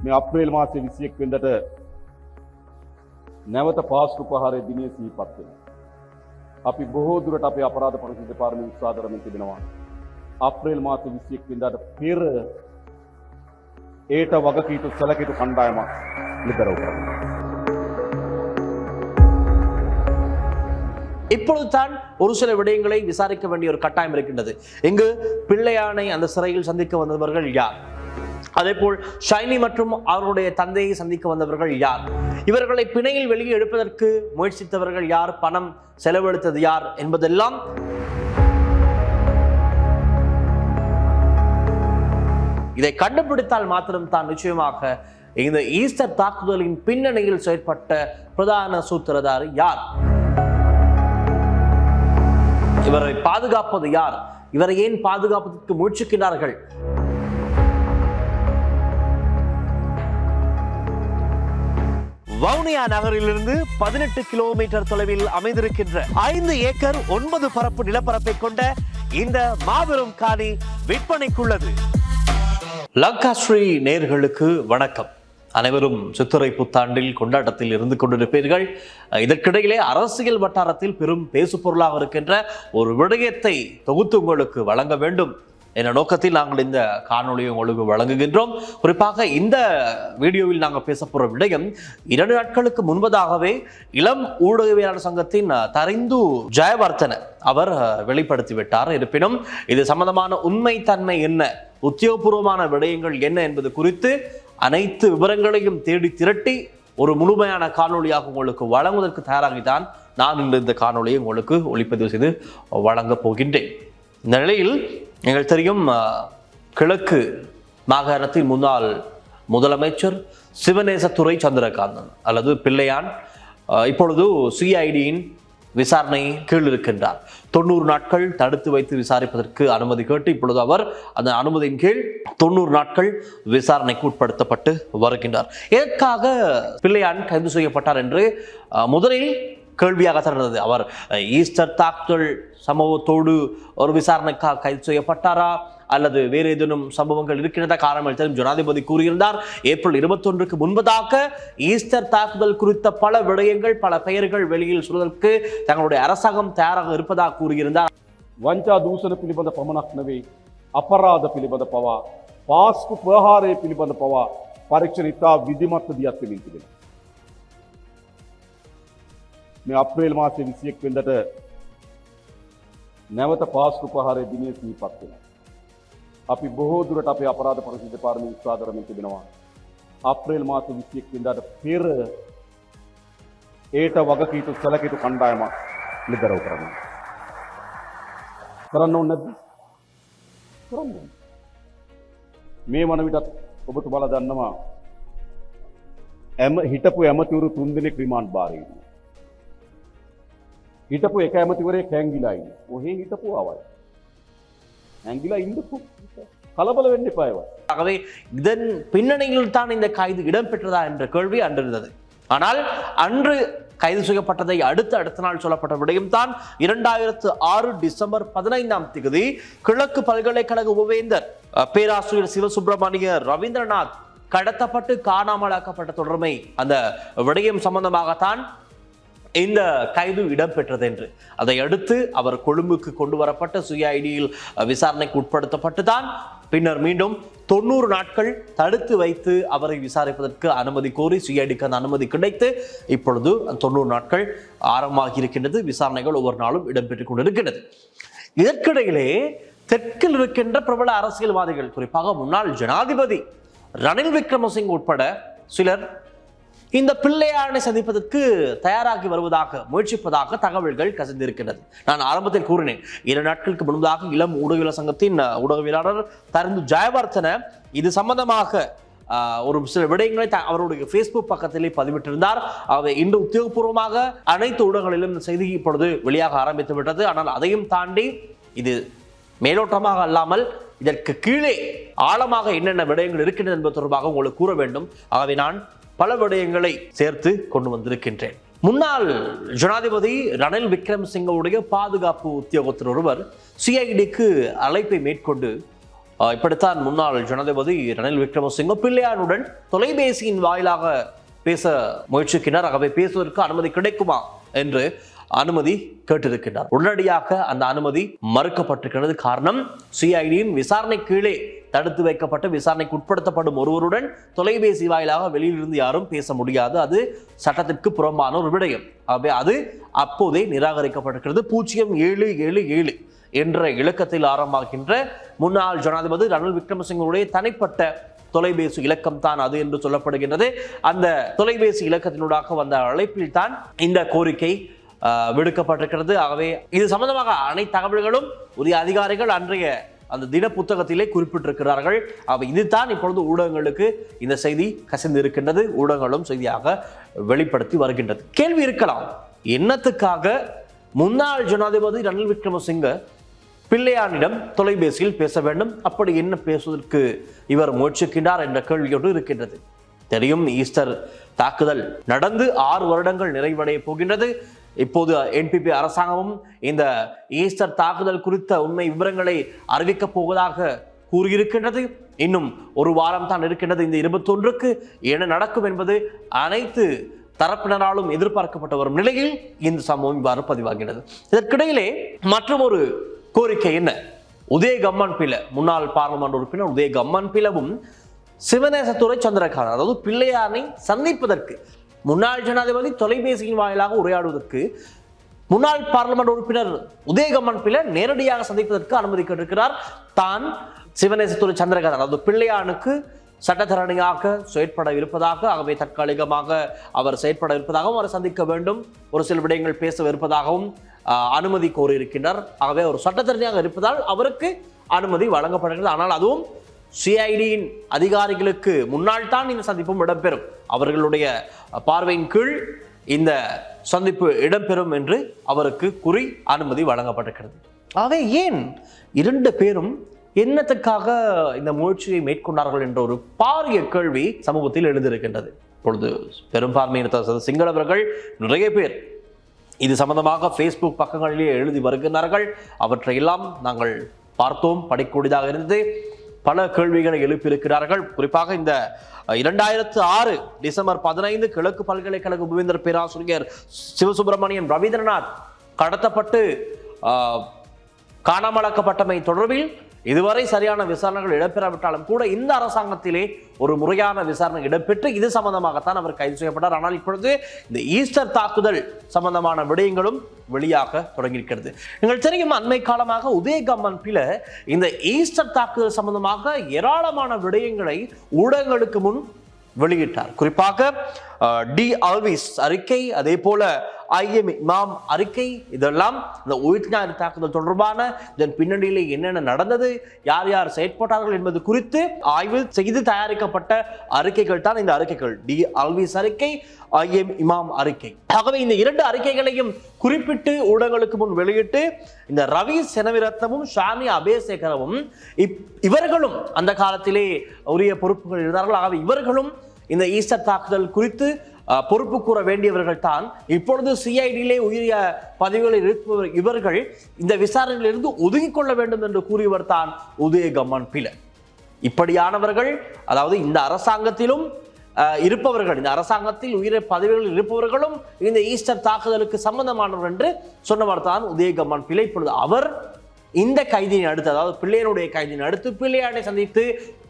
මේ අප්‍රේල් මාසය විසියෙක් වෙදට නැවත පාස්කු පහරය දිනය සීපත් වෙන. අපි බොහෝ දුරට අපේ අපරාධ පරිසි දෙපාර්තමේන්තුව උත්සාහ කරමින් තිබෙනවා. අප්‍රේල් මාස විසියෙක් වෙදට පෙර ඒට වගකීතු සැලකිතු කණ්ඩායමක් නිදරව කරන්න. இப்பொழுது தான் ஒரு சில விடயங்களை விசாரிக்க வேண்டிய ஒரு கட்டாயம் இருக்கின்றது இங்கு பிள்ளையானை அந்த சிறையில் சந்திக்க வந்தவர்கள் யார் அதேபோல் ஷைனி மற்றும் அவருடைய தந்தையை சந்திக்க வந்தவர்கள் யார்? இவர்களை பிணையில் வெளியே எடுப்பதற்கு முயற்சித்தவர்கள் யார்? பணம் செலவழித்தது யார்? என்பதெல்லாம் இதை கண்டுபிடித்தால் மாத்திரம் தான் நிச்சயமாக இந்த ஈஸ்டர் தாக்குதலின் பின்னணியில் செயற்பட்ட பிரதான சூத்திரதாரி யார்? இவரை பாதுகாப்பது யார்? இவரை ஏன் பாதுகாப்பதற்கு முயற்சிக்கிறார்கள் வவுனியா நகரிலிருந்து பதினெட்டு கிலோமீட்டர் தொலைவில் அமைந்திருக்கின்ற ஐந்து ஏக்கர் ஒன்பது பரப்பு நிலப்பரப்பை கொண்ட இந்த மாபெரும் காணி விற்பனைக்குள்ளது. லங்கா ஸ்ரீ நேர்களுக்கு வணக்கம். அனைவரும் சித்திரை புத்தாண்டில் கொண்டாட்டத்தில் இருந்து கொண்டிருப்பீர்கள். இதற்கிடையிலே அரசியல் வட்டாரத்தில் பெரும் பேசு பொருளாக இருக்கின்ற ஒரு விடயத்தை தொகுத்து உங்களுக்கு வழங்க வேண்டும். என்ற நோக்கத்தில் நாங்கள் இந்த காணொலியை உங்களுக்கு வழங்குகின்றோம். குறிப்பாக இந்த வீடியோவில் நாங்கள் பேச போகிற விடயம் இரண்டு நாட்களுக்கு முன்பதாகவே இளம் ஊடகவியலாளர் சங்கத்தின் தரைந்து ஜெயவர்த்தன அவர் வெளிப்படுத்திவிட்டார் இருப்பினும் இது சம்பந்தமான உண்மைத்தன்மை என்ன உத்தியோகபூர்வமான விடயங்கள் என்ன என்பது குறித்து அனைத்து விவரங்களையும் தேடி திரட்டி ஒரு முழுமையான காணொலியாக உங்களுக்கு வழங்குவதற்கு தயாராகித்தான் நான் இன்று இந்த காணொலியை உங்களுக்கு ஒளிப்பதிவு செய்து வழங்கப் போகின்றேன். இந்த நிலையில் எங்கள் தெரியும் கிழக்கு மாகாணத்தின் முன்னாள் முதலமைச்சர் சிவநேசத்துறை சந்திரகாந்தன் அல்லது பிள்ளையான் இப்பொழுது சிஐடியின் விசாரணை கீழ் இருக்கின்றார். தொண்ணூறு நாட்கள் தடுத்து வைத்து விசாரிப்பதற்கு அனுமதி கேட்டு இப்பொழுது அவர் அந்த அனுமதியின் கீழ் தொண்ணூறு நாட்கள் விசாரணைக்கு உட்படுத்தப்பட்டு வருகின்றார். எதற்காக பிள்ளையான் கைது செய்யப்பட்டார் என்று முதலில் கேள்வியாக இருந்தது அவர் அஹ், ஈஸ்டர் தாக்குதல் சம்பவத்தோடு ஒரு விசாரணைக்காக கைது செய்யப்பட்டாரா அல்லது வேறு ஏதேனும் சம்பவங்கள் இருக்கின்றதா காரணம் தெரியும் ஜனாதிபதி கூறியிருந்தார் ஏப்ரல் இருபத்தொன்றுக்கு முன்பதாக ஈஸ்டர் தாக்குதல் குறித்த பல விடயங்கள் பல பெயர்கள் வெளியில் சொல்வதற்கு தங்களுடைய அரசாங்கம் தயாராக இருப்பதாக கூறியிருந்தார் වංචා දූෂණ පිළිබඳ පමණක් නෙවෙයි අපරාධ පිළිබඳ පවා පාස්කු ප්‍රහාරය පිළිබඳ පවා පරීක්ෂණ ඉතා විධිමත්ව දියත් වෙමින් තිබෙනවා. මේ අප්‍රේල් මාසය විසියෙක් වෙදට නැවත පාස්කු පහරය දිනය සීපත් වෙන. අපි බොහෝ දුරට අපේ අපරාධ පරිසි දෙපාර්තමේන්තුව උත්සාහ කරමින් තිබෙනවා. අප්‍රේල් මාස විසියෙක් වෙදට පෙර ඒට වගකීතු සැලකිතු කණ්ඩායමක් නිදරව කරන්න. කරන්න ඕන නැද්ද? කරන්න ඕන. මේ වන විටත් ඔබතුමාලා දන්නවා ඇම හිටපු ඇමතිවරු තුන් දෙනෙක් රිමාන්ඩ් බාරේ ඉන්නවා. හිටපු එක ඇමතිවරයෙක් හැංගිලා ඉන්නේ. ඔහේ හිටපු අවයි. හැංගිලා ඉන්නකෝ. කලබල වෙන්න එපා ඒවා. ஆகவே இதன் பின்னணியில் தான் இந்த கைது இடம்பெற்றதா என்ற கேள்வி அன்றிருந்தது ஆனால் அன்று கைது செய்யப்பட்டதை அடுத்து அடுத்த நாள் சொல்லப்பட்ட விடயம் தான் இரண்டாயிரத்து ஆறு டிசம்பர் பதினைந்தாம் தேதி கிழக்கு பல்கலைக்கழக உபவேந்தர் அஹ், பேராசிரியர் சிவசுப்பிரமணிய ரவீந்திரநாத் கடத்தப்பட்டு காணாமலாக்கப்பட்ட தொடர்மை அந்த விடயம் சம்பந்தமாகத்தான் இந்த கைது இடம்பெற்றது என்று அதை அடுத்து அவர் கொழும்புக்கு கொண்டு வரப்பட்ட சுயஐடியில் விசாரணைக்கு உட்படுத்தப்பட்டு தான் பின்னர் மீண்டும் தொண்ணூறு நாட்கள் தடுத்து வைத்து அவரை விசாரிப்பதற்கு அனுமதி கோரி சுயஐடிக்கு அந்த அனுமதி கிடைத்து இப்பொழுது தொண்ணூறு நாட்கள் ஆரம்பமாகி இருக்கின்றது விசாரணைகள் ஒவ்வொரு நாளும் இடம்பெற்றுக் கொண்டிருக்கின்றது. இதற்கிடையிலே தெற்கில் இருக்கின்ற பிரபல அரசியல்வாதிகள் குறிப்பாக முன்னாள் ஜனாதிபதி ரணில் விக்ரமசிங் உட்பட சிலர் இந்த பிள்ளையாரனை சந்திப்பதற்கு தயாராகி வருவதாக முயற்சிப்பதாக தகவல்கள் கசிந்திருக்கிறது நான் ஆரம்பத்தில் கூறினேன் இரு நாட்களுக்கு முன்பதாக இளம் ஊடகவியல் சங்கத்தின் ஊடகவியலாளர் தருந்து ஜெயவர்த்தன இது சம்பந்தமாக ஒரு சில விடயங்களை த- அவருடைய ஃபேஸ்புக் பக்கத்திலே பதிவிட்டிருந்தார். அவை இன்று உத்தியோகபூர்வமாக அனைத்து ஊடகங்களிலும் இந்த செய்தி இப்பொழுது வெளியாக ஆரம்பித்து விட்டது. ஆனால் அதையும் தாண்டி இது மேலோட்டமாக அல்லாமல் இதற்கு கீழே ஆழமாக என்னென்ன விடயங்கள் இருக்கின்றன என்பது தொடர்பாக உங்களுக்கு கூற வேண்டும். ஆகவே நான் பல விடயங்களை சேர்த்து கொண்டு வந்திருக்கின்றேன். முன்னாள் ஜனாதிபதி ரணில் விக்ரமசிங்கவுடைய பாதுகாப்பு உத்தியோகத்தர் ஒருவர் சிஐடிக்கு அழைப்பை மேற்கொண்டு இப்படித்தான் முன்னாள் ஜனாதிபதி ரணில் விக்ரமசிங்க பிள்ளையானுடன் தொலைபேசியின் வாயிலாக பேச முயற்சிக்கின்றார். ஆகவே பேசுவதற்கு அனுமதி கிடைக்குமா என்று அனுமதி கேட்டிருக்கின்றார். உடனடியாக அந்த அனுமதி மறுக்கப்பட்டிருக்கிறது. காரணம் சிஐடியின் விசாரணை கீழே தடுத்து வைக்கப்பட்டு விசாரணைக்கு உட்படுத்தப்படும் ஒருவருடன் தொலைபேசி வாயிலாக வெளியிலிருந்து யாரும் பேச முடியாது. அது சட்டத்திற்கு புறம்பான ஒரு விடயம். ஆகவே அது அப்போதே நிராகரிக்கப்பட்டிருக்கிறது. பூஜ்ஜியம் ஏழு ஏழு ஏழு என்ற இலக்கத்தில் ஆரம்பமாகின்ற முன்னாள் ஜனாதிபதி ரணில் விக்ரமசிங்கனுடைய தனிப்பட்ட தொலைபேசி இலக்கம் தான் அது என்று சொல்லப்படுகின்றது. அந்த தொலைபேசி இலக்கத்தினூடாக வந்த அழைப்பில் தான் இந்த கோரிக்கை விடுக்கப்பட்டிருக்கிறது. ஆகவே இது சம்பந்தமாக அனைத்து தகவல்களும் உரிய அதிகாரிகள் அன்றைய அந்த தின புத்தகத்திலே குறிப்பிட்டிருக்கிறார்கள். அவை இதுதான் இப்பொழுது ஊடகங்களுக்கு இந்த செய்தி கசிந்து இருக்கின்றது ஊடகங்களும் செய்தியாக வெளிப்படுத்தி வருகின்றது. கேள்வி இருக்கலாம். என்னத்துக்காக முன்னாள் ஜனாதிபதி ரணில் விக்ரமசிங்க பிள்ளையானிடம் தொலைபேசியில் பேச வேண்டும்? அப்படி என்ன பேசுவதற்கு இவர் முயற்சிக்கின்றார் என்ற கேள்வியோடு இருக்கின்றது. தெரியும் ஈஸ்டர் தாக்குதல் நடந்து ஆறு வருடங்கள் நிறைவடைய போகின்றது. இப்போது என்பிபி அரசாங்கமும் இந்த ஈஸ்டர் தாக்குதல் குறித்த உண்மை விவரங்களை அறிவிக்கப் போவதாக கூறியிருக்கின்றது. இன்னும் ஒரு வாரம் தான் இருக்கின்றது. இந்த இருபத்தொன்றுக்கு என்ன நடக்கும் என்பது அனைத்து தரப்பினராலும் எதிர்பார்க்கப்பட்டு வரும் நிலையில் இந்த சம்பவம் இவ்வாறு பதிவாகிறது இதற்கிடையிலே மற்றொரு கோரிக்கை என்ன? உதய கம்மன் பில முன்னாள் பாராளுமன்ற உறுப்பினர் உதய கம்மன் பிலவும் சிவநேசத்துறை சந்திரகாந்த் அதாவது பிள்ளையானை சந்திப்பதற்கு முன்னாள் ஜனாதிபதி தொலைபேசியின் வாயிலாக உரையாடுவதற்கு முன்னாள் பார்லிமெண்ட் உறுப்பினர் உதயகமன் பிள்ளை நேரடியாக சந்திப்பதற்கு அனுமதி கேட்டிருக்கிறார் தான் சிவநேசத்துறை சந்திரகாந்த் அதாவது பிள்ளையானுக்கு சட்டத்தரணியாக செயற்பட இருப்பதாக ஆகவே தற்காலிகமாக அவர் செயற்பட இருப்பதாகவும் அவர் சந்திக்க வேண்டும். ஒரு சில விடயங்கள் பேசவிருப்பதாகவும் அனுமதி கோரியிருக்கின்றார். ஆகவே ஒரு சட்டத்தரணியாக இருப்பதால் அவருக்கு அனுமதி வழங்கப்படுகிறது ஆனால் அதுவும் சிஐடியின் அதிகாரிகளுக்கு முன்னால் தான் இந்த சந்திப்பும் இடம்பெறும். அவர்களுடைய பார்வையின் கீழ் இந்த சந்திப்பு இடம்பெறும் என்று அவருக்கு குறி அனுமதி வழங்கப்பட்டிருக்கிறது. ஆகவே ஏன் இரண்டு பேரும் என்னத்துக்காக இந்த முயற்சியை மேற்கொண்டார்கள் என்ற ஒரு பாரிய கேள்வி சமூகத்தில் எழுந்திருக்கின்றது. இப்பொழுது பெரும்பான்மையினர் சிங்களவர்கள் நிறைய பேர் இது சம்பந்தமாக ஃபேஸ்புக் பக்கங்களிலே எழுதி வருகின்றார்கள். அவற்றையெல்லாம் நாங்கள் பார்த்தோம் படிக்கக்கூடியதாக இருந்தது. பல கேள்விகளை எழுப்பியிருக்கிறார்கள். குறிப்பாக இந்த இரண்டாயிரத்து ஆறு டிசம்பர் பதினைந்து கிழக்கு பல்கலைக்கழக உபவேந்தர் பேராசிரியர் சிவசுப்பிரமணியன் ரவீந்திரநாத் கடத்தப்பட்டு காணாமலாக்கப்பட்டமை தொடர்பில் இதுவரை சரியான விசாரணைகள் இடம்பெறாவிட்டாலும் கூட இந்த அரசாங்கத்திலே ஒரு முறையான விசாரணை இடம்பெற்று இது சம்பந்தமாகத்தான் அவர் கைது செய்யப்பட்டார். ஆனால் இப்பொழுது இந்த ஈஸ்டர் தாக்குதல் சம்பந்தமான விடயங்களும் வெளியாக தொடங்கியிருக்கிறது. நீங்கள் தெரியும் அண்மை காலமாக உதயகம்மன் பில இந்த ஈஸ்டர் தாக்குதல் சம்பந்தமாக ஏராளமான விடயங்களை ஊடகங்களுக்கு முன் வெளியிட்டார். குறிப்பாக டி ஆல்விஸ் அறிக்கை அதே போல ஐஎம் இமாம் அறிக்கை இதெல்லாம் இந்த உயிர்ஞாயிறு தாக்குதல் தொடர்பான இதன் பின்னணியிலே என்னென்ன நடந்தது யார் யார் செயற்பட்டார்கள் என்பது குறித்து ஆய்வு செய்து தயாரிக்கப்பட்ட அறிக்கைகள் தான் இந்த அறிக்கைகள். டி ஆல்விஸ் அறிக்கை ஐஎம் இமாம் அறிக்கை. ஆகவே இந்த இரண்டு அறிக்கைகளையும் குறிப்பிட்டு ஊடகங்களுக்கு முன் வெளியிட்டு இந்த ரவி செனவிரத்தமும் ஷாமி அபேசேகரவும் இப் இவர்களும் அந்த காலத்திலே உரிய பொறுப்புகள் இருந்தார்கள். ஆகவே இவர்களும் இந்த ஈஸ்டர் தாக்குதல் குறித்து பொறுப்பு கூற வேண்டியவர்கள் தான் இப்பொழுது சிஐடியிலே உயிரிய பதவிகளில் இருப்பவர் இவர்கள். இந்த விசாரணையிலிருந்து ஒதுங்கிக் கொள்ள வேண்டும் என்று கூறியவர் தான் உதயகமன் பிலர் இப்படியானவர்கள் அதாவது இந்த அரசாங்கத்திலும் இருப்பவர்கள் இந்த அரசாங்கத்தில் உயிர பதவிகளில் இருப்பவர்களும் இந்த ஈஸ்டர் தாக்குதலுக்கு சம்பந்தமானவர் என்று சொன்னவர் தான் உதயகம்மன் பிள்ளை. இப்பொழுது அவர் இந்த கைதியின் அடுத்து அதாவது பிள்ளையனுடைய கைதியின் அடுத்து பிள்ளையானை சந்தித்து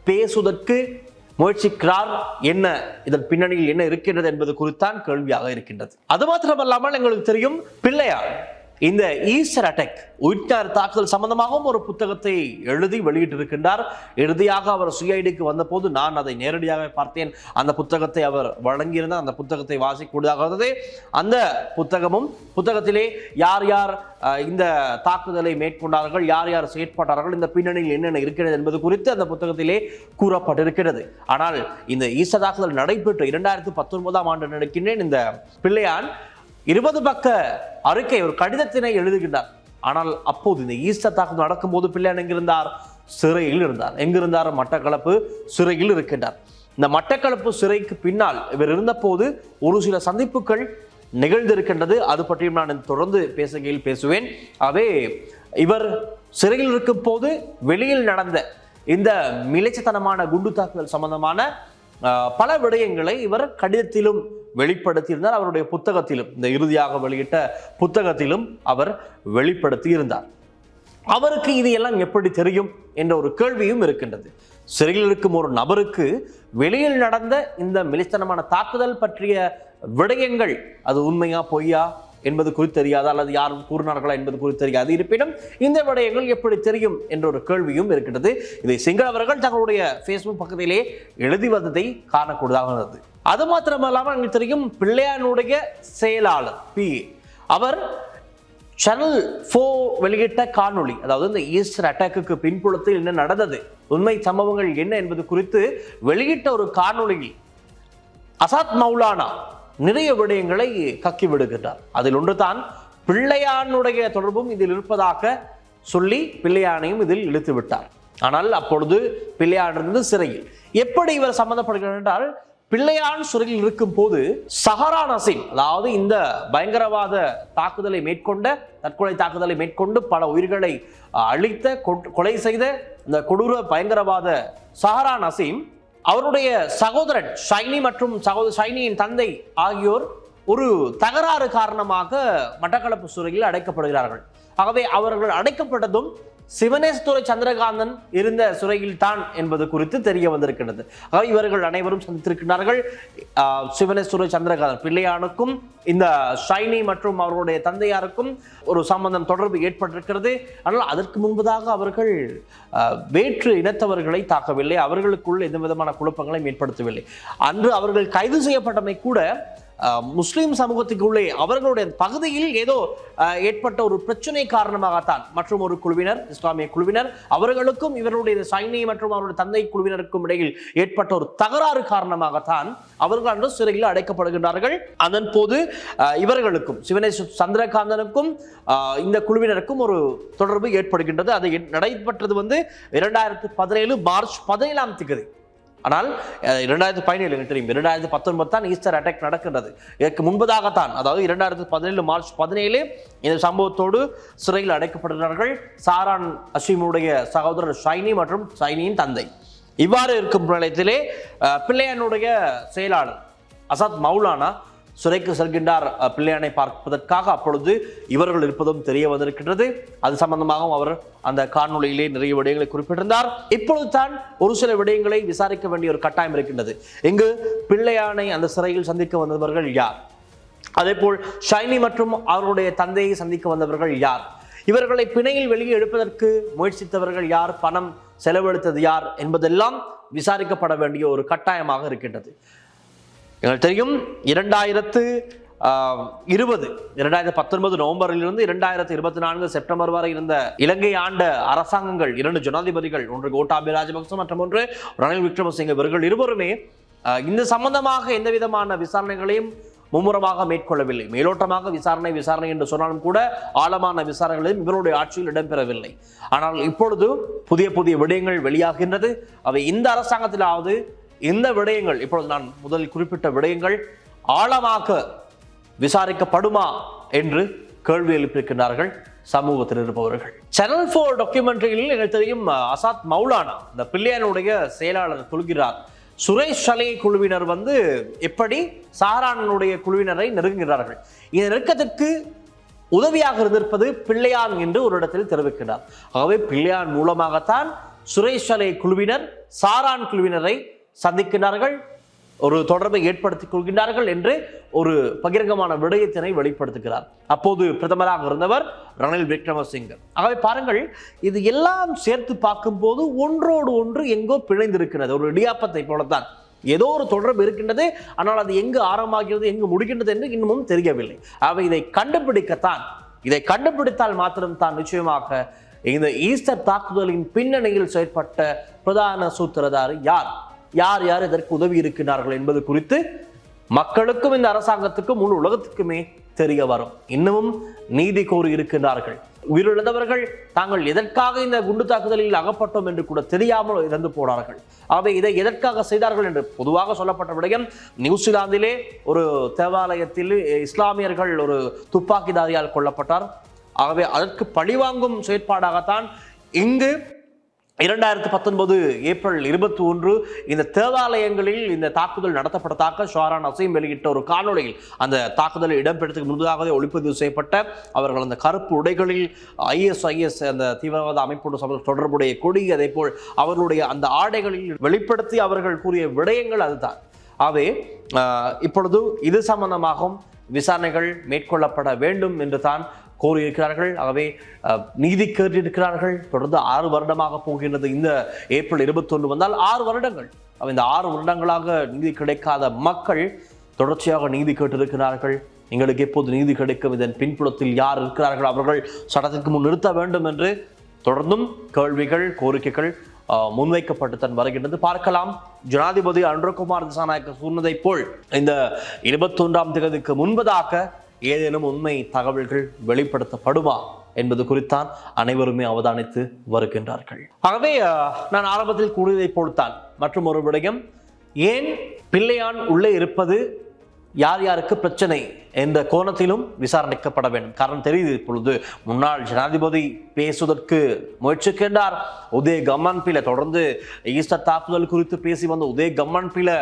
பேசுவதற்கு முயற்சிக்கிறார் என்ன இதன் பின்னணியில் என்ன இருக்கின்றது என்பது குறித்தான் கேள்வியாக இருக்கின்றது. அது மாத்திரமல்லாமல் எங்களுக்கு தெரியும் பிள்ளையார். இந்த ஈஸ்டர் அட்டாக் உயிர்த்தார் தாக்குதல் சம்பந்தமாகவும் ஒரு புத்தகத்தை எழுதி வெளியிட்டிருக்கின்றார். இறுதியாக அவர் சுயஐடிக்கு வந்தபோது நான் அதை நேரடியாக பார்த்தேன். அந்த புத்தகத்தை அவர் வழங்கியிருந்தார். அந்த புத்தகத்தை வாசிக்கூடியதாக இருந்தது. அந்த புத்தகமும் புத்தகத்திலே யார் யார் இந்த தாக்குதலை மேற்கொண்டார்கள் யார் யார் செயற்பட்டார்கள் இந்த பின்னணியில் என்னென்ன இருக்கிறது என்பது குறித்து அந்த புத்தகத்திலே கூறப்பட்டிருக்கிறது. ஆனால் இந்த ஈஸ்டர் தாக்குதல் நடைபெற்று இரண்டாயிரத்தி பத்தொன்பதாம் ஆண்டு நினைக்கின்றேன். இந்த பிள்ளையான் இருபது பக்க அறிக்கை ஒரு கடிதத்தினை எழுதுகின்றார். ஆனால் அப்போது இந்த ஈஸ்டர் தாக்குதல் நடக்கும்போது பிள்ளையான் எங்கிருந்தார்? சிறையில் இருந்தார். எங்கிருந்தார்? மட்டக்களப்பு சிறையில் இருக்கின்றார். இந்த மட்டக்களப்பு சிறைக்கு பின்னால் இவர் இருந்தபோது ஒரு சில சந்திப்புகள் நிகழ்ந்திருக்கின்றது. அது பற்றியும் நான் தொடர்ந்து பேசுகையில் பேசுவேன். ஆகவே இவர் சிறையில் இருக்கும் போது வெளியில் நடந்த இந்த மிலைச்சத்தனமான குண்டு தாக்குதல் சம்பந்தமான பல விடயங்களை இவர் கடிதத்திலும் வெளிப்படுத்தியிருந்தார் அவருடைய புத்தகத்திலும் இந்த இறுதியாக வெளியிட்ட புத்தகத்திலும் அவர் வெளிப்படுத்தி இருந்தார் அவருக்கு இது எல்லாம் எப்படி தெரியும் என்ற ஒரு கேள்வியும் இருக்கின்றது. சிறையில் இருக்கும் ஒரு நபருக்கு வெளியில் நடந்த இந்த மிலித்தனமான தாக்குதல் பற்றிய விடயங்கள் அது உண்மையா பொய்யா என்பது குறித்து அல்லது யாரும் கூறினார்களா என்பது குறித்து தெரியாது இருப்பினும் இந்த விடயங்கள் எப்படி தெரியும் என்ற ஒரு கேள்வியும் இருக்கின்றது. இதை சிங்களவர்கள் தங்களுடைய ஃபேஸ்புக் பக்கத்திலே எழுதி வந்ததை காணக்கூடியதாக இருந்தது அது மாத்திரமல்லாமல் எங்களுக்கு தெரியும் பிள்ளையானுடைய செயலாளர் பி. அவர் சேனல் ஃபோ வெளியிட்ட காணொளி அதாவது இந்த ஈஸ்டர் அட்டாக்கு பின்புலத்தில் என்ன நடந்தது உண்மை சம்பவங்கள் என்ன என்பது குறித்து வெளியிட்ட ஒரு காணொளியில் அசாத் மௌலானா நிறைய விடயங்களை கக்கி விடுகின்றார். அதில் ஒன்றுதான் பிள்ளையானுடைய தொடர்பும் இதில் இருப்பதாக சொல்லி பிள்ளையானையும் இதில் இழுத்து விட்டார். ஆனால் அப்பொழுது பிள்ளையான் இருந்து சிறையில். எப்படி இவர் சம்பந்தப்படுகிறார் என்றால் பிள்ளையான் சிறையில் இருக்கும் போது சஹரா நசீம் அதாவது இந்த பயங்கரவாத தாக்குதலை மேற்கொண்ட தற்கொலை தாக்குதலை மேற்கொண்டு பல உயிர்களை அழித்த கொலை செய்த இந்த கொடூர பயங்கரவாத சஹரா நசீம் அவருடைய சகோதரன் ஷைனி மற்றும் சகோதர ஷைனியின் தந்தை ஆகியோர் ஒரு தகராறு காரணமாக மட்டக்களப்பு சிறையில் அடைக்கப்படுகிறார்கள். ஆகவே அவர்கள் அடைக்கப்பட்டதும் சிவனேஸ்துரை சந்திரகாந்தன் இருந்த சுரையில் தான் என்பது குறித்து தெரிய வந்திருக்கிறது இவர்கள் அனைவரும் சந்தித்திருக்கிறார்கள் ஆஹ், சந்திரகாந்தன் பிள்ளையானுக்கும் இந்த ஷைனி மற்றும் அவர்களுடைய தந்தையாருக்கும் ஒரு சம்பந்தம் தொடர்பு ஏற்பட்டிருக்கிறது. ஆனால் அதற்கு முன்பதாக அவர்கள் வேற்று இனத்தவர்களை தாக்கவில்லை. அவர்களுக்குள் எந்த விதமான குழப்பங்களையும் ஏற்படுத்தவில்லை. அன்று அவர்கள் கைது செய்யப்பட்டமை கூட முஸ்லிம் சமூகத்துக்குள்ளே அவர்களுடைய பகுதியில் ஏதோ ஏற்பட்ட ஒரு பிரச்சனை காரணமாகத்தான் மற்றும் ஒரு குழுவினர் இஸ்லாமிய குழுவினர் அவர்களுக்கும் இவருடைய சைனி மற்றும் அவருடைய தந்தை குழுவினருக்கும் இடையில் ஏற்பட்ட ஒரு தகராறு காரணமாகத்தான் அவர்கள் அன்று சிறையில் அடைக்கப்படுகின்றார்கள். அதன் போது இவர்களுக்கும் சிவனேஸ்வர சந்திரகாந்தனுக்கும் இந்த குழுவினருக்கும் ஒரு தொடர்பு ஏற்படுகின்றது. அது நடைபெற்றது வந்து இரண்டாயிரத்தி பதினேழு மார்ச் பதினேழாம் திகதி. ஆனால் இரண்டாயிரத்தி பதினேழு எனக்கு தெரியும். இரண்டாயிரத்தி பத்தொன்பது தான் ஈஸ்டர் அட்டாக் நடக்கின்றது. இதற்கு முன்பதாகத்தான் அதாவது இரண்டாயிரத்தி பதினேழு மார்ச் பதினேழு இந்த சம்பவத்தோடு சிறையில் அடைக்கப்படுகிறார்கள் சாரான் அசீமுடைய சகோதரர் ஷைனி மற்றும் ஷைனியின் தந்தை. இவ்வாறு இருக்கும் நிலையத்திலே பிள்ளையனுடைய பிள்ளையானுடைய செயலாளர் அசாத் மௌலானா சிறைக்கு செல்கின்றார் பிள்ளையானை பார்ப்பதற்காக அப்பொழுது இவர்கள் இருப்பதும் தெரிய வந்திருக்கின்றது. அது சம்பந்தமாகவும் அவர் அந்த காணொலியிலே நிறைய விடயங்களை குறிப்பிட்டிருந்தார். இப்பொழுது தான் ஒரு சில விடயங்களை விசாரிக்க வேண்டிய ஒரு கட்டாயம் இருக்கின்றது. இங்கு பிள்ளையானை அந்த சிறையில் சந்திக்க வந்தவர்கள் யார்? அதே போல் ஷைனி மற்றும் அவருடைய தந்தையை சந்திக்க வந்தவர்கள் யார்? இவர்களை பிணையில் வெளியே எடுப்பதற்கு முயற்சித்தவர்கள் யார்? பணம் செலவழித்தது யார்? என்பதெல்லாம் விசாரிக்கப்பட வேண்டிய ஒரு கட்டாயமாக இருக்கின்றது. எங்களுக்கு தெரியும் இரண்டாயிரத்து இருபது இரண்டாயிரத்தி பத்தொன்பது நவம்பரிலிருந்து இரண்டாயிரத்தி இருபத்தி நான்கு செப்டம்பர் வரை இருந்த இலங்கை ஆண்ட அரசாங்கங்கள் இரண்டு ஜனாதிபதிகள் ஒன்று கோட்டாபய ராஜபக்ச மற்றும் ஒன்று ரணில் விக்ரமசிங்க இவர்கள் இருவருமே இந்த சம்பந்தமாக எந்த விதமான விசாரணைகளையும் மும்முரமாக மேற்கொள்ளவில்லை. மேலோட்டமாக விசாரணை விசாரணை என்று சொன்னாலும் கூட ஆழமான விசாரணைகளையும் இவருடைய ஆட்சியில் இடம்பெறவில்லை. ஆனால் இப்பொழுது புதிய புதிய விடயங்கள் வெளியாகின்றது. அவை இந்த அரசாங்கத்திலாவது இந்த விடயங்கள் இப்பொழுது நான் முதல் குறிப்பிட்ட விடயங்கள் ஆழமாக விசாரிக்கப்படுமா என்று கேள்வி எழுப்பியிருக்கிறார்கள் சமூகத்தில் இருப்பவர்கள். சேனல் ஃபோர் டாக்குமெண்ட்ரியில் எங்களுக்கு தெரியும் அசாத் மௌலானா இந்த பிள்ளையானுடைய செயலாளர் சொல்கிறார் சுரேஷ் சலையை குழுவினர் வந்து எப்படி சாரானுடைய குழுவினரை நெருங்குகிறார்கள்? இந்த நெருக்கத்திற்கு உதவியாக இருந்திருப்பது பிள்ளையான் என்று ஒரு இடத்தில் தெரிவிக்கிறார் ஆகவே பிள்ளையான் மூலமாகத்தான் சுரேஷ் அலை குழுவினர் சாரான் குழுவினரை சந்திக்கிறார்கள் ஒரு தொடர்பை ஏற்படுத்திக் கொள்கின்றார்கள் என்று ஒரு பகிரங்கமான விடயத்தினை வெளிப்படுத்துகிறார். அப்போது பிரதமராக இருந்தவர் ரணில் விக்ரமசிங்க. ஆகவே பாருங்கள் இது எல்லாம் சேர்த்து பார்க்கும்போது ஒன்றோடு ஒன்று எங்கோ பிணைந்திருக்கிறது. ஒரு இடியாப்பத்தை போலத்தான். ஏதோ ஒரு தொடர்பு இருக்கின்றது ஆனால் அது எங்கு ஆரம்பமாகிறது எங்கு முடிகின்றது என்று இன்னமும் தெரியவில்லை. அவை இதை கண்டுபிடிக்கத்தான் இதை கண்டுபிடித்தால் மாத்திரம் தான் நிச்சயமாக இந்த ஈஸ்டர் தாக்குதலின் பின்னணியில் செயற்பட்ட பிரதான சூத்திரதாரி யார்? யார் யார் இதற்கு உதவி இருக்கிறார்கள் என்பது குறித்து மக்களுக்கும் இந்த அரசாங்கத்துக்கும் முழு உலகத்துக்குமே தெரிய வரும். இன்னமும் நீதி கோரி இருக்கின்றார்கள். உயிரிழந்தவர்கள் தாங்கள் எதற்காக இந்த குண்டு தாக்குதலில் அகப்பட்டோம் என்று கூட தெரியாமல் இறந்து போனார்கள். ஆகவே இதை எதற்காக செய்தார்கள் என்று பொதுவாக சொல்லப்பட்ட விடயம் நியூசிலாந்திலே ஒரு தேவாலயத்தில் இஸ்லாமியர்கள் ஒரு துப்பாக்கிதாரியால் கொல்லப்பட்டார். ஆகவே அதற்கு பழிவாங்கும் செயற்பாடாகத்தான் இங்கு இரண்டாயிரத்து பத்தொன்பது ஏப்ரல் இருபத்தி ஒன்று இந்த தேவாலயங்களில் இந்த தாக்குதல் நடத்தப்பட்டதாக ஷாரான் அசீம் வெளியிட்ட ஒரு காணொலியில் அந்த தாக்குதல் இடம்பெற்றதுக்கு முன்பதாகவே ஒளிப்பதிவு செய்யப்பட்ட அவர்கள் அந்த கருப்பு உடைகளில் ஐஎஸ்ஐஎஸ் அந்த தீவிரவாத அமைப்போடு தொடர்புடைய கொடி அதே போல் அவர்களுடைய அந்த ஆடைகளில் வெளிப்படுத்தி அவர்கள் கூறிய விடயங்கள் அதுதான். ஆகவே இப்பொழுது இது சம்பந்தமாகவும் விசாரணைகள் மேற்கொள்ளப்பட வேண்டும் என்று தான் கோரியிருக்கிறார்கள். ஆகவே நீதி கேட்டிருக்கிறார்கள். தொடர்ந்து ஆறு வருடமாக போகின்றது இந்த ஏப்ரல் இருபத்தொன்று வந்தால் ஆறு வருடங்கள். இந்த ஆறு வருடங்களாக நீதி கிடைக்காத மக்கள் தொடர்ச்சியாக நீதி கேட்டிருக்கிறார்கள். எங்களுக்கு எப்போது நீதி கிடைக்கும்? இதன் பின்புலத்தில் யார் இருக்கிறார்கள்? அவர்கள் சட்டத்திற்கு முன் நிறுத்த வேண்டும் என்று தொடர்ந்தும் கேள்விகள் கோரிக்கைகள் முன்வைக்கப்பட்டு தன் வருகின்றது. பார்க்கலாம். ஜனாதிபதி அன்றகுமார் திசாநாயக்க சொன்னதைப் போல் இந்த இருபத்தொன்றாம் தேதிக்கு முன்பதாக ஏதேனும் உண்மை தகவல்கள் வெளிப்படுத்தப்படுமா என்பது குறித்தான் அனைவருமே அவதானித்து வருகின்றார்கள். ஆகவே ஆஹ், நான் ஆரம்பத்தில் கூறியதைப் போல்தான். மற்றும் ஒரு விடயம் ஏன் பிள்ளையான் உள்ளே இருப்பது யார் யாருக்கு பிரச்சனை? எந்த கோணத்திலும் விசாரணைக்கப்பட வேண்டும். காரணம் தெரியுது இப்பொழுது. முன்னாள் ஜனாதிபதி பேசுவதற்கு முயற்சிக்கின்றார். உதய கம்மன் பிள்ளை தொடர்ந்து ஈஸ்டர் தாக்குதல் குறித்து பேசி வந்த உதய கம்மன் பிள்ளை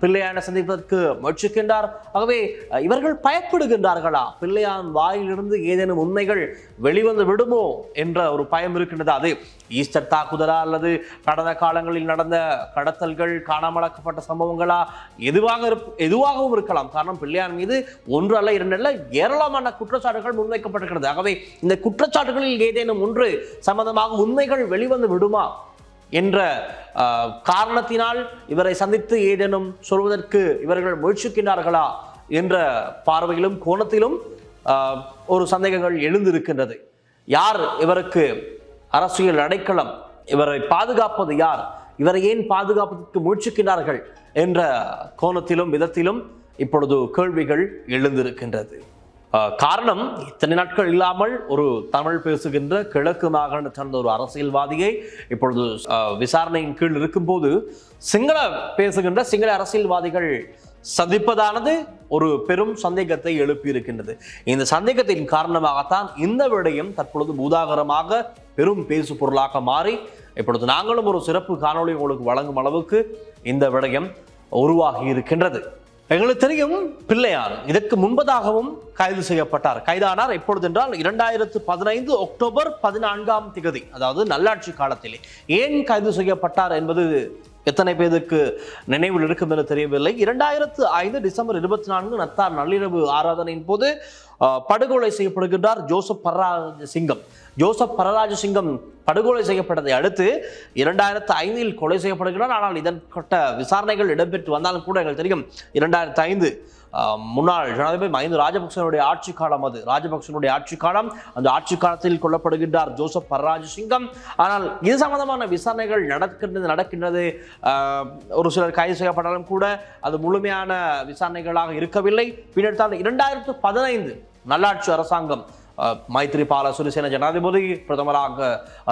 பிள்ளையான சந்திப்பதற்கு முயற்சிக்கின்றார். ஆகவே இவர்கள் பயப்படுகின்றார்களா? பிள்ளையான் வாயிலிருந்து ஏதேனும் உண்மைகள் வெளிவந்து விடுமோ என்ற ஒரு பயம் இருக்கின்றது. அது ஈஸ்டர் தாக்குதலா அல்லது கடந்த காலங்களில் நடந்த கடத்தல்கள் காணாமலாக்கப்பட்ட சம்பவங்களா? எதுவாக இருப்- எதுவாகவும் இருக்கலாம். காரணம் பிள்ளையான் மீது ஒன்று அல்ல இரண்டு அல்ல ஏராளமான குற்றச்சாட்டுகள் முன்வைக்கப்பட்டிருக்கிறது. ஆகவே இந்த குற்றச்சாட்டுகளில் ஏதேனும் ஒன்று சம்பந்தமாக உண்மைகள் வெளிவந்து விடுமா என்ற ஆஹ், காரணத்தினால் இவரை சந்தித்து ஏதேனும் சொல்வதற்கு இவர்கள் முயற்சிக்கின்றார்களா என்ற பார்வையிலும் கோணத்திலும் ஆஹ், ஒரு சந்தேகங்கள் எழுந்திருக்கின்றது. யார் இவருக்கு அரசியல் அடைக்கலம் இவரை பாதுகாப்பது யார் இவரை ஏன் பாதுகாப்பதற்கு முயற்சிக்கிறார்கள் என்ற கோணத்திலும் விதத்திலும் இப்பொழுது கேள்விகள் எழுந்திருக்கின்றது. காரணம் இத்தனை நாட்கள் இல்லாமல் ஒரு தமிழ் பேசுகின்ற கிழக்கு மாகாண சார்ந்த ஒரு அரசியல்வாதியை இப்பொழுது விசாரணையின் கீழ் இருக்கும்போது சிங்கள பேசுகின்ற சிங்கள அரசியல்வாதிகள் சந்திப்பதானது ஒரு பெரும் சந்தேகத்தை எழுப்பியிருக்கின்றது. இந்த சந்தேகத்தின் காரணமாகத்தான் இந்த விடயம் தற்பொழுது பூதாகரமாக பெரும் பேசு பொருளாக மாறி இப்பொழுது நாங்களும் ஒரு சிறப்பு காணொளி உங்களுக்கு வழங்கும் அளவுக்கு இந்த விடயம் உருவாகி இருக்கின்றது. எங்களுக்கு தெரியும் பிள்ளையார். இதற்கு முன்பதாகவும் கைது செய்யப்பட்டார். கைதானார் எப்பொழுது என்றால் இரண்டாயிரத்து பதினைந்து அக்டோபர் பதினான்காம் திகதி அதாவது நல்லாட்சி காலத்திலே. ஏன் கைது செய்யப்பட்டார் என்பது எத்தனை பேருக்கு நினைவில் இருக்கும் என தெரியவில்லை. இரண்டாயிரத்து ஐந்து டிசம்பர் இருபத்தி நான்கு நத்தார் நள்ளிரவு ஆராதனையின் போது படுகொலை செய்யப்படுகின்றார் ஜோசப் பரராஜ சிங்கம். ஜோசப் பரராஜ சிங்கம் படுகொலை செய்யப்பட்டதை அடுத்து இரண்டாயிரத்து ஐந்தில் கொலை செய்யப்படுகிறார். ஆனால் இதன் கட்ட விசாரணைகள் இடம்பெற்று வந்தாலும் கூட எங்களுக்கு தெரியும் இரண்டாயிரத்து ஐந்து முன்னாள் ஜனாதிபதி மஹிந்த ராஜபக்சனுடைய ஆட்சி காலம் அது. ராஜபக்சனுடைய ஆட்சி காலம் அந்த ஆட்சி காலத்தில் கொல்லப்படுகின்றார் ஜோசப் பரராஜ சிங்கம். ஆனால் இது சம்பந்தமான விசாரணைகள் நடக்கின்றது நடக்கின்றது. ஒரு சிலர் கைது செய்யப்பட்டாலும் கூட அது முழுமையான விசாரணைகளாக இருக்கவில்லை. பின்னர் தான் இரண்டாயிரத்து பதினைந்து நல்லாட்சி அரசாங்கம் அஹ், மைத்ரிபால சிறிசேன ஜனாதிபதி பிரதமராக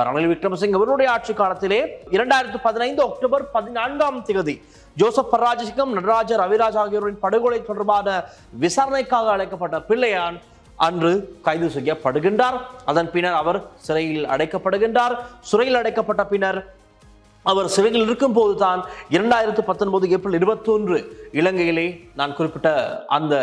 ரணில் விக்ரமசிங் அவருடைய ஆட்சி காலத்திலே இரண்டாயிரத்து பதினைந்து அக்டோபர் பதினான்காம் தேதி ஜோசப் பர்ராஜசிங்கம் நடராஜ ரவிராஜ் ஆகியோரின் படுகொலை தொடர்பான விசாரணைக்காக அழைக்கப்பட்ட பிள்ளையான் அன்று கைது செய்யப்படுகின்றார். அதன் பின்னர் அவர் சிறையில் அடைக்கப்படுகின்றார். சிறையில் அடைக்கப்பட்ட பின்னர் அவர் சிறையில் இருக்கும் போதுதான் இரண்டாயிரத்து பத்தொன்பது ஏப்ரல் இருபத்தொன்று இலங்கையிலே நான் குறிப்பிட்ட அந்த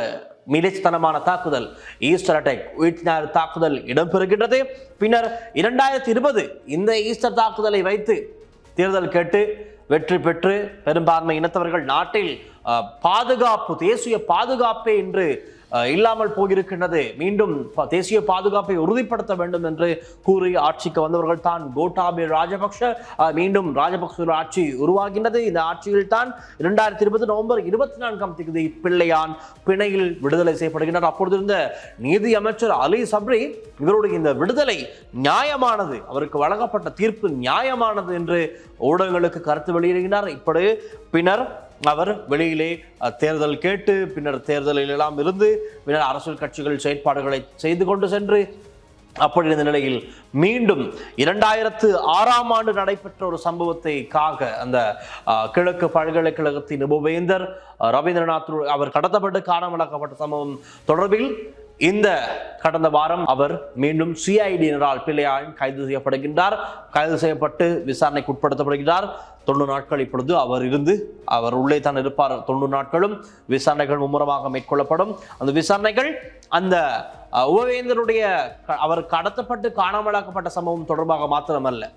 மிலேச்சத்தனமான தாக்குதல். ஈஸ்டர் அட்டாக் உயிர்த்தினார் தாக்குதல் இடம்பெறுகின்றது. பின்னர் இரண்டாயிரத்தி இருபது இந்த ஈஸ்டர் தாக்குதலை வைத்து தேர்தல் கேட்டு வெற்றி பெற்று பெரும்பான்மை இனத்தவர்கள் நாட்டில் பாதுகாப்பு தேசிய பாதுகாப்பே என்று இல்லாமல் போயிருக்கின்றது. மீண்டும் தேசிய பாதுகாப்பை உறுதிப்படுத்த வேண்டும் என்று கூறி ஆட்சிக்கு வந்தவர்கள் தான். கோட்டாபே ராஜபக்ஷ மீண்டும் ராஜபக்ஷ ஆட்சி உருவாகின்றது. இந்த ஆட்சியில் தான் இரண்டாயிரத்தி இருபது நவம்பர் இருபத்தி நான்காம் தேதி பிள்ளையான் பிணையில் விடுதலை செய்யப்படுகின்றார். அப்பொழுது இருந்த நீதி அமைச்சர் அலி சப்ரி இவருடைய இந்த விடுதலை நியாயமானது. அவருக்கு வழங்கப்பட்ட தீர்ப்பு நியாயமானது என்று ஊடகங்களுக்கு கருத்து வெளியிடுகிறார் இப்படி பின்னர் அவர் வெளியிலே தேர்தல் கேட்டு பின்னர் தேர்தலில் எல்லாம் இருந்து பின்னர் அரசியல் கட்சிகள் செயற்பாடுகளை செய்து கொண்டு சென்று அப்படி இருந்த நிலையில் மீண்டும் இரண்டாயிரத்து ஆறாம் ஆண்டு நடைபெற்ற ஒரு சம்பவத்தை காக அந்த கிழக்கு பல்கலைக்கழகத்தின் உபவேந்தர் ரவீந்திரநாத் அவர் கடத்தப்பட்டு காணாமலாக்கப்பட்ட சம்பவம் தொடர்பில் இந்த கடந்த வாரம் அவர் மீண்டும் சிஐடியினரால் பிள்ளையான் கைது செய்யப்படுகின்றார். கைது செய்யப்பட்டு விசாரணைக்கு உட்படுத்தப்படுகிறார். தொண்ணூறு நாட்கள் இப்பொழுது அவர் இருந்து அவர் உள்ளே தான் இருப்பார். தொண்ணூறு நாட்களும் விசாரணைகள் மும்முரமாக மேற்கொள்ளப்படும். அந்த விசாரணைகள் அந்த உபவேந்தருடைய க- அவர் கடத்தப்பட்டு காணாமலாக்கப்பட்ட சம்பவம் தொடர்பாக மாத்திரமல்ல.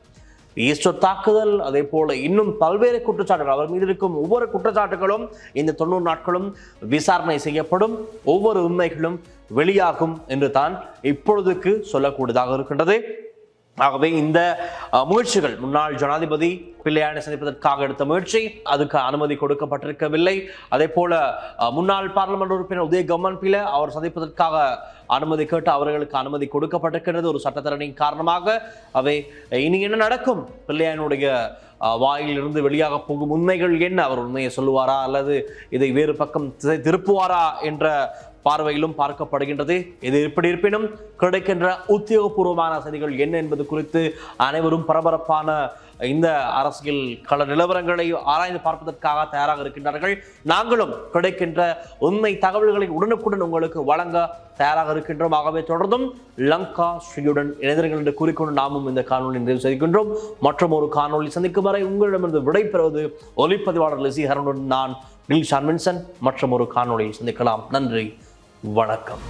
ஈஸ்டர் தாக்குதல் அதே போல இன்னும் பல்வேறு குற்றச்சாட்டுகள் அவர் மீது இருக்கும் ஒவ்வொரு குற்றச்சாட்டுகளும் இந்த தொண்ணூறு நாட்களும் விசாரணை செய்யப்படும். ஒவ்வொரு உண்மைகளும் வெளியாகும் என்று தான் இப்பொழுதுக்கு சொல்லக்கூடியதாக இருக்கின்றது. ஆகவே இந்த முயற்சிகள் முன்னாள் ஜனாதிபதி பிள்ளையானை சந்திப்பதற்காக எடுத்த முயற்சி அதுக்கு அனுமதி கொடுக்கப்பட்டிருக்கவில்லை. அதே போல முன்னாள் பாராளுமன்ற உறுப்பினர் உதய கம்மன் பிள்ளை அவர் சந்திப்பதற்காக அனுமதி கேட்டு அவர்களுக்கு அனுமதி கொடுக்கப்பட்டிருக்கிறது ஒரு சட்டத்தரணியின் காரணமாக. அவை இனி என்ன நடக்கும்? பிள்ளையானுடைய வாயிலிருந்து வெளியாக போகும் உண்மைகள் என்ன? அவர் உண்மையை சொல்லுவாரா அல்லது இதை வேறு பக்கம் திருப்புவாரா என்ற பார்வையிலும் பார்க்கப்படுகின்றது. இது எப்படி இருப்பினும் கிடைக்கின்ற உத்தியோகபூர்வமான செய்திகள் என்ன என்பது குறித்து அனைவரும் பரபரப்பான இந்த அரசியல் கள நிலவரங்களை ஆராய்ந்து பார்ப்பதற்காக தயாராக இருக்கின்றார்கள். நாங்களும் கிடைக்கின்ற உண்மை தகவல்களை உடனுக்குடன் உங்களுக்கு வழங்க தயாராக இருக்கின்றோம். ஆகவே தொடர்ந்தும் லங்கா ஸ்ரீயுடன் இணைந்திருங்கள் என்று கூறிக்கொண்டு நாமும் இந்த காணொலி நிறைவு செய்கின்றோம். மற்றும் ஒரு காணொலி சந்திக்கும் வரை உங்களிடமிருந்து விடைபெறுவது ஒலிப்பதிவாளர் லிசி ஹரனுடன் நான் நில் ஷான்வின்சன் மற்றும் ஒரு காணொலியில் சந்திக்கலாம். நன்றி. வணக்கம்.